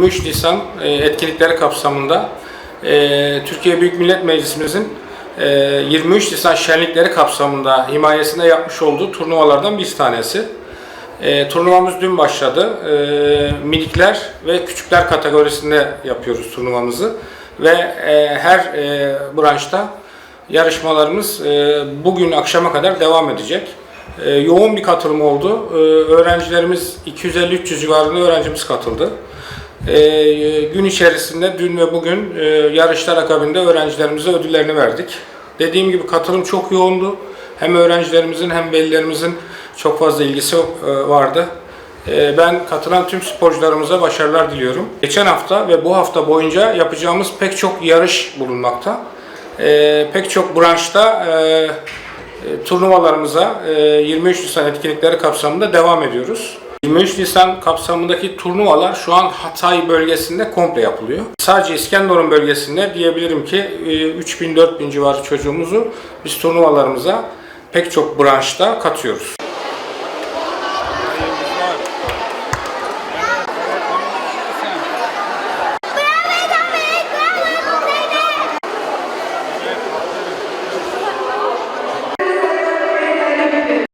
23 Nisan e, etkinlikleri kapsamında e, Türkiye Büyük Millet Meclisimizin e, 23 Nisan şenlikleri kapsamında himayesinde yapmış olduğu turnuvalardan bir tanesi. E, turnuvamız dün başladı. E, minikler ve küçükler kategorisinde yapıyoruz turnuvamızı. Ve e, her e, branşta yarışmalarımız e, bugün akşama kadar devam edecek. E, yoğun bir katılım oldu. E, öğrencilerimiz 250-300 civarında öğrencimiz katıldı. E, gün içerisinde dün ve bugün e, yarışlar akabinde öğrencilerimize ödüllerini verdik. Dediğim gibi katılım çok yoğundu. Hem öğrencilerimizin hem velilerimizin çok fazla ilgisi e, vardı. E, Ben katılan tüm sporcularımıza başarılar diliyorum. Geçen hafta ve bu hafta boyunca yapacağımız pek çok yarış bulunmakta. Pek çok branşta turnuvalarımıza e, 23 Nisan etkinlikleri kapsamında devam ediyoruz. 23 Nisan kapsamındaki turnuvalar şu an Hatay bölgesinde komple yapılıyor. Sadece İskenderun bölgesinde diyebilirim ki e, 3000-4000 civarı çocuğumuzu biz turnuvalarımıza pek çok branşta katıyoruz.